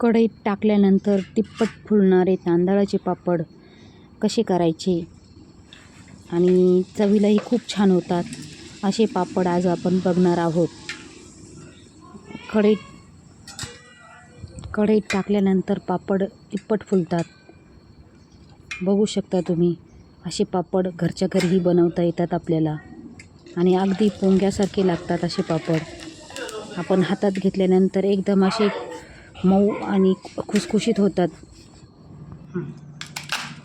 कढईत टाकल्यानंतर तिप्पट फुलणारे तांदळाचे पापड कसे करायचे? आणि चवीलाही खूप छान होतात. असे पापड आज आपण बघणार आहोत. कढईत कढईत टाकल्यानंतर पापड तिप्पट फुलतात. बघू शकता तुम्ही असे पापड घरच्या घरीही बनवता येतात आपल्याला. आणि अगदी पोंग्यासारखे लागतात असे पापड. आपण हातात घेतल्यानंतर एकदम असे मऊ आणि खुसखुशीत होतात.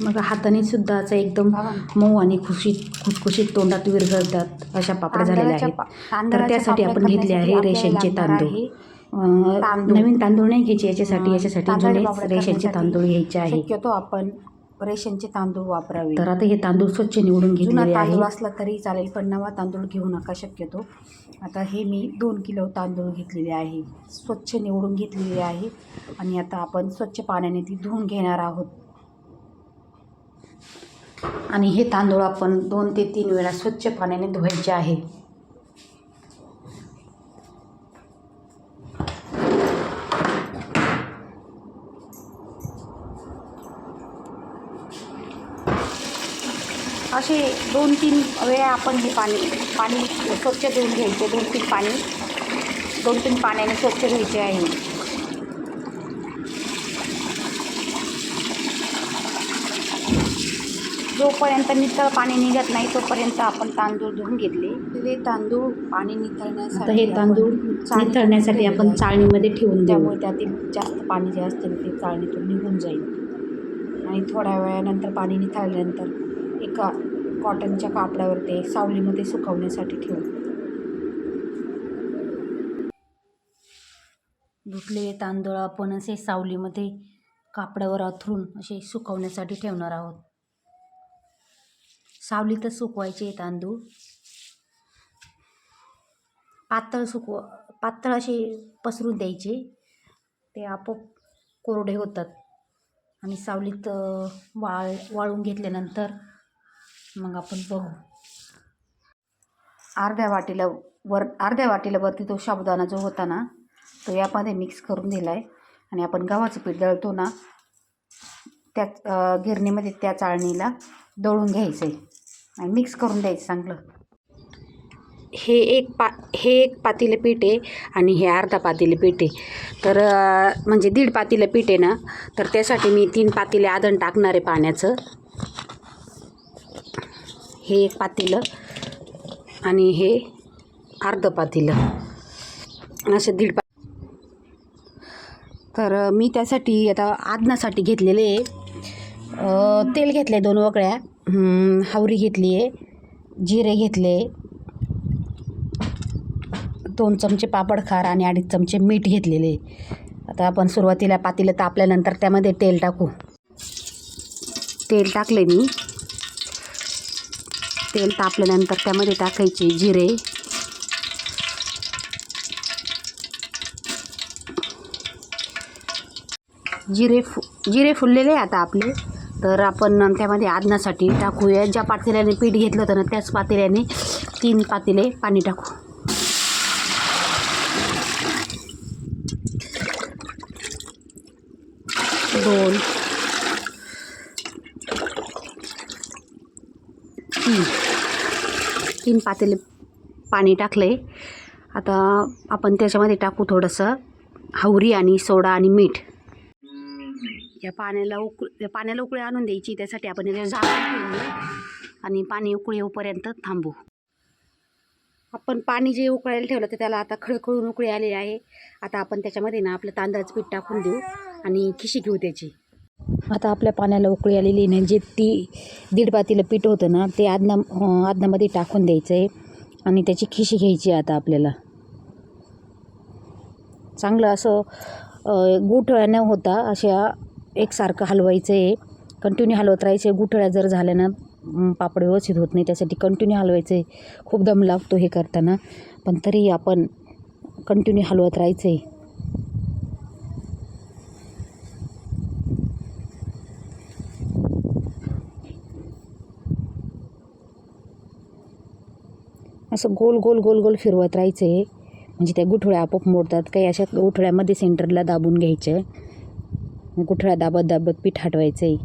मग हाताने सुद्धा असं एकदम मऊ आणि खुशीत खुसखुशीत तोंडात विरघळतात अशा पापड झालेल्या आहेत. तर त्यासाठी आपण घेतले आहे रेशनचे तांदूळ. नवीन तांदूळ नाही घ्यायचे याच्यासाठी याच्यासाठी जुने रेशनचे तांदूळ घ्यायचे आहे शक्यतो आपण रेशनचे तांदूळ वापरावे. तर आता हे तांदूळ स्वच्छ निवडून जुना घेतलेले तांदूळ आहे. असला तरी चालेल पण नवा तांदूळ घेऊ नका शक्यतो. आता हे मी दोन किलो तांदूळ घेतलेले आहे. स्वच्छ निवडून घेतलेले आहे. आणि आता आपण स्वच्छ पाण्याने ती धुवून घेणार आहोत. आणि हे तांदूळ आपण दोन ते तीन वेळा स्वच्छ पाण्याने धुवायचे आहे. असे दोन तीन वेळा आपण हे पाणी पाणी स्वच्छ धुवून घ्यायचे. दोन तीन पाणी दोन तीन पाण्याने स्वच्छ घ्यायचे आहे. जोपर्यंत नितळ पाणी निघत नाही तोपर्यंत आपण तांदूळ धुवून घेतले. ते तांदूळ पाणी निथळण्यासाठी आता हे तांदूळ निथळण्यासाठी आपण. चाळणीमध्ये ठेवून त्यामुळे त्यातील जास्त पाणी जे असतील ते चाळणीतून निघून जाईल. आणि थोड्या वेळानंतर पाणी निथळल्यानंतर एका कॉटनच्या कापडावरती सावलीमध्ये सुकवण्यासाठी ठेवू. धुतलेले तांदूळ आपण असे सावलीमध्ये कापडावर अथरून असे सुकवण्यासाठी ठेवणार आहोत. सावलीतच सुकवायचे तांदूळ. पातळ सुकव पातळ असे पसरून द्यायचे. ते आपोआप कोरडे होतात. आणि सावलीत वाळ वाळून घेतल्यानंतर मग आपण बघू. अर्ध्या वाटीला वर अर्ध्या वाटीला वरती तो साबुदाणा जो होता ना तो यामध्ये मिक्स करून दिला आहे आणि आपण गव्हाचं पीठ दळतो ना त्या गिरणीमध्ये त्या चाळणीला दळून घ्यायचं आहे आणि मिक्स करून द्यायचं चांगलं. हे एक पा हे एक पातीले पीठ आहे आणि हे अर्धा पातीले पीठ आहे. तर म्हणजे दीड पातीलं पीठ आहे ना तर त्यासाठी मी तीन पातीले आदण टाकणार आहे पाण्याचं. हे एक पातेलं आणि हे अर्ध पातेलं. असं दीड पा तर मी त्यासाठी आता आदनासाठी घेतलेले तेल घेतले दोन वगळ्या. हावरी घेतली आहे जिरे घेतले. दोन चमचे पापड खार आणि अडीच चमचे मीठ घेतलेले आता आपण सुरुवातीला पातेलं तापल्यानंतर त्यामध्ये तेल टाकू. तेल टाकले मी. तेल तापल्यानंतर त्यामध्ये टाकायचे जिरे. जिरे फु जिरे फुललेले आहे आता आपले. तर आपण त्यामध्ये आदनासाठी टाकूया. ज्या पातेल्याने पीठ घेतलं होतं ना त्याच पातेल्याने तीन पातेले पाणी टाकू. दोन. तीन. तीन पातेले पाणी टाकले. आता आपण त्याच्यामध्ये टाकू थोडंसं हवरी आणि सोडा आणि मीठ. या पाण्याला उक या पाण्याला उकळी आणून द्यायची. त्यासाठी आपण याच्या झाकण आणि पाणी उकळी येऊपर्यंत थांबू. आपण पाणी जे उकळायला ठेवलं तर त्याला आता खळखळून उकळी आलेली आहे. आता आपण त्याच्यामध्ये ना आपलं तांदळाचं पीठ टाकून देऊ आणि खिशी घेऊ त्याची. आता आपल्या पाण्याला उकळी आलेली नाही जे ती दीड पातीला पीठ होतं ना ते आदना आदनामध्ये टाकून द्यायचं आहे आणि त्याची खिशी घ्यायची आहे आता आपल्याला. चांगलं असं गुठळ्या न होता अशा एकसारखं हलवायचं आहे कंटिन्यू हलवत राहायचं आहे गुठळ्या जर झाल्या ना पापड व्यवस्थित होत नाही. त्यासाठी कंटिन्यू हलवायचं आहे खूप दम लागतो हे करताना. पण तरी आपण कंटिन्यू हलवत राहायचं आहे असं गोल गोल गोल गोल फिरवत राहायचं. आहे म्हणजे त्या गुठळ्या आपोआप मोडतात. काही अशा गुठळ्यामध्ये सेंटरला दाबून घ्यायचं. गुठळ्या दाबत दाबत पीठ हटवायचं. आहे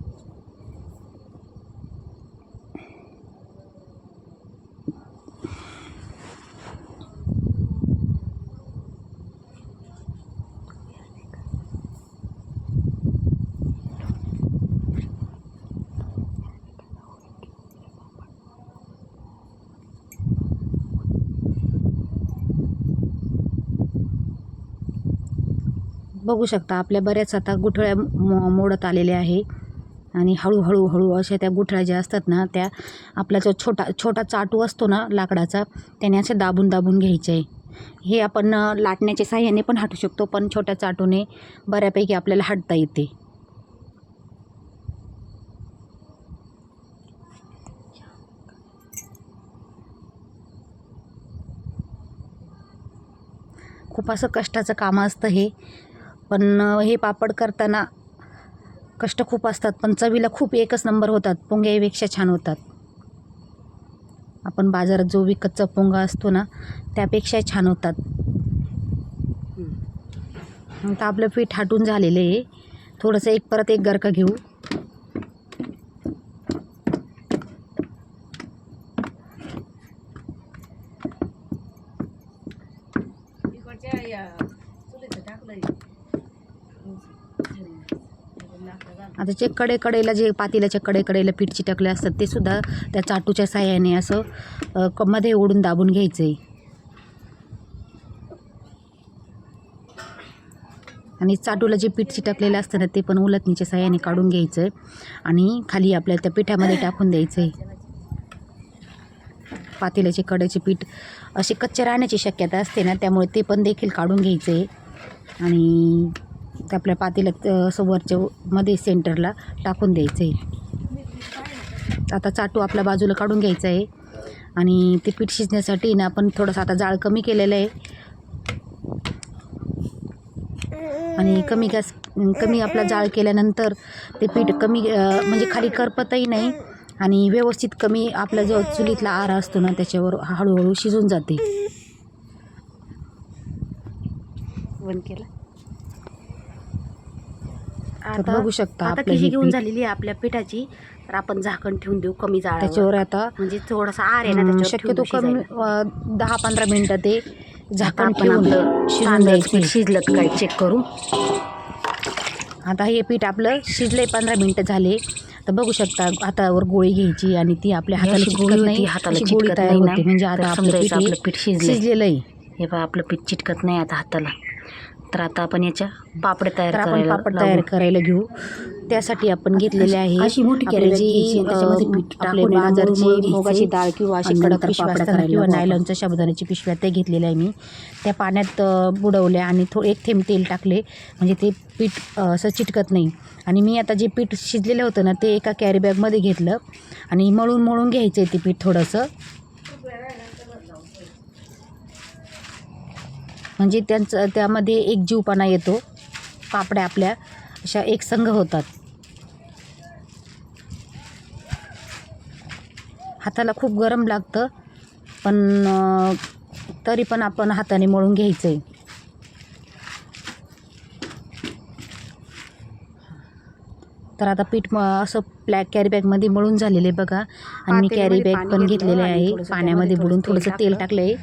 बघू शकता आपल्या बऱ्याच आता गुठळ्या मो मोडत आलेल्या आहे. आणि हळूहळू हळू अशा त्या गुठळ्या ज्या असतात ना त्या आपला जो छोटा छोटा चाटू असतो ना लाकडाचा त्याने असे दाबून दाबून घ्यायचे. आहे हे आपण लाटण्याच्या साह्याने पण हाटू शकतो पण छोट्या चाटूने बऱ्यापैकी आपल्याला हाटता येते. खूप असं कष्टाचं काम असतं हे. पण हे पापड करताना कष्ट खूप असतात पण चवीला खूप एकच नंबर होतात पोंग्यापेक्षा छान होतात. आपण बाजारात जो विकतचा पोंगा असतो ना त्यापेक्षा छान होतात. आता आपलं पीठ हाटून झालेलं आहे. थोडंसं एक परत एक गरका घेऊ. आता जे कडे कडेला जे पातेल्याच्या कडे कडेला पीठ चिटकले असतात ते सुद्धा त्या चाटूच्या साह्याने असं मध्ये ओढून दाबून घ्यायचं आहे आणि चाटूला जे पीठ चिटकलेलं असतं ना ते पण उलटणीच्या साह्याने काढून घ्यायचं आहे आणि खाली आपल्याला त्या पिठामध्ये टाकून द्यायचं आहे पातेल्याचे कडेचे पीठ असे कच्चे राहण्याची शक्यता असते ना त्यामुळे ते पण देखील काढून घ्यायचं आहे आणि ते आपल्या पातेल्यात असं वरच्या मध्ये सेंटरला टाकून द्यायचं आहे. आता चाटू आपल्या बाजूला काढून घ्यायचं आहे. आणि ते पीठ शिजण्यासाठी ना आपण थोडंसं आता जाळ कमी केलेलं आहे. आणि कमी गॅस कमी आपला जाळ केल्यानंतर ते पीठ कमी म्हणजे खाली करपतही नाही. आणि व्यवस्थित कमी आपला जो चुलीतला आरा असतो ना त्याच्यावर हळूहळू शिजून जाते. बंद केलं? तर बघू शकता आता आपलं हे घेऊन पीठ. झालेली आहे आपल्या पिठाची. तर आपण झाकण ठेवून देऊ कमी जाळावर. त्याच्यावर आता म्हणजे थोडासा आर आहे ना त्याच्यावर शक्यतो ठेवून कमी शिजायला. अं, दहा पंधरा मिनटं ते झाकण आपण ठेवून आपलं शिजून तांदळाचं द्यायचं. पीठ शिजलं का काय चेक करू? आता हे पीठ आपलं शिजले पंधरा मिनटं झाले. तर बघू शकता हातावर गोळी घ्यायची आणि ती आपल्या हाताला अशी गोळी नाही होती, हाताला अशी गोळी चिटकत तयार नाही ना, होते. म्हणजे तर आता आपलं समजायचं पीठ हे आपलं पीठ शिजलंय. शिजलेलं आहे हे बघा आपलं पीठ चिटकत नाही आता हाताला. तर आता आपण याच्या पापड तयार तर आपण करायला पापड लागू. तयार करायला घेऊ त्यासाठी आपण घेतलेले आहे अशी मोठी आपले कॅरेट घ्यायची त्याच्यामध्ये अं, पीठ आपले टाकून घ्यायचं. डाळ किंवा अशी आणि कडक नंतर पिशव्या पापड असतात ना, करायला किंवा. नायलॉनच्या साबुदाण्याची पिशव्या त्या घेतलेल्या आहे मी त्या पाण्यात अं, बुडवल्या आणि थो एक थेंब तेल टाकले म्हणजे ते पीठ अं, असं चिटकत नाही आणि मी आता जे पीठ शिजलेलं होतं ना ते एका कॅरी बॅगमध्ये घेतलं आणि मळून मळून घ्यायचं आहे ते पीठ थोडंसं म्हणजे त्यांचं त्यामध्ये एक जीवपणा येतो. पापड्या आपल्या अशा एकसंघ होतात. हाताला खूप गरम लागतं पण तरी पण आपण हाताने मळून घ्यायचं आहे तर आता पीठ असं ब्लॅक कॅरी बॅगमध्ये मळून झालेले बघा. आणि मी कॅरी बॅग पाणी पण घेतलं घेतलेले आहे. पाण्यामध्ये बुडून थोडंसं तेल टाकलं. आहे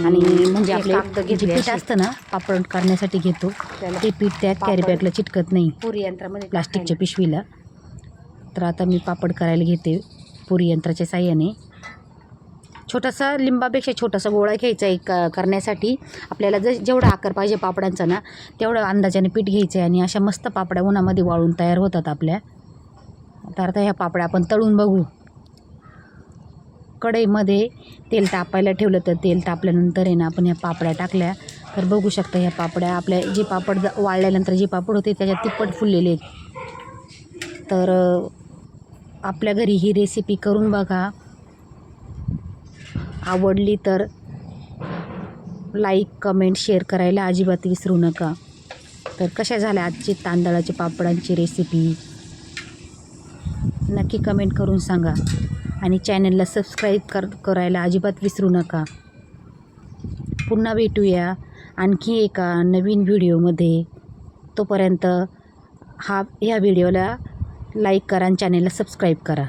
आणि म्हणजे आपले जे पीठ असे. असतं ना पापड काढण्यासाठी घेतो. ते पीठ त्या कॅरी. बॅगला चिटकत नाही. पुरी यंत्रामध्ये प्लास्टिकच्या पिशवीला. तर आता मी पापड करायला घेते पुरी यंत्राच्या साह्याने. छोटासा लिंबापेक्षा छोटासा गोळा घ्यायचा आहे करण्यासाठी. आपल्याला ज जेवढा आकार पाहिजे पापडांचा ना तेवढं अंदाजाने पीठ घ्यायचं आहे आणि अशा मस्त पापड्या उन्हामध्ये वाळून तयार होतात आपल्या. तर आता ह्या पापड्या आपण तळून बघू. कढईमध्ये तेल तापायला ठेवलं तर तेल तापल्यानंतर आहे ना आपण ह्या पापड्या टाकल्या. तर बघू शकता ह्या पापड्या आपल्या जे पापड ज- वाळल्यानंतर जे पापड होते त्याच्यात तिप्पट फुललेले आहेत. तर आपल्या घरी ही रेसिपी करून बघा. आवडली तर लाईक कमेंट शेअर करायला अजिबात विसरू नका. तर कशा झाल्या आजची तांदळाच्या पापडांची रेसिपी नक्की कमेंट करून सांगा. आणि चॅनलला सबस्क्राईब कर करायला अजिबात विसरू नका. पुन्हा भेटूया आणखी एका नवीन व्हिडिओमध्ये तोपर्यंत हा ह्या व्हिडिओला लाईक करा आणि चॅनलला सबस्क्राईब करा.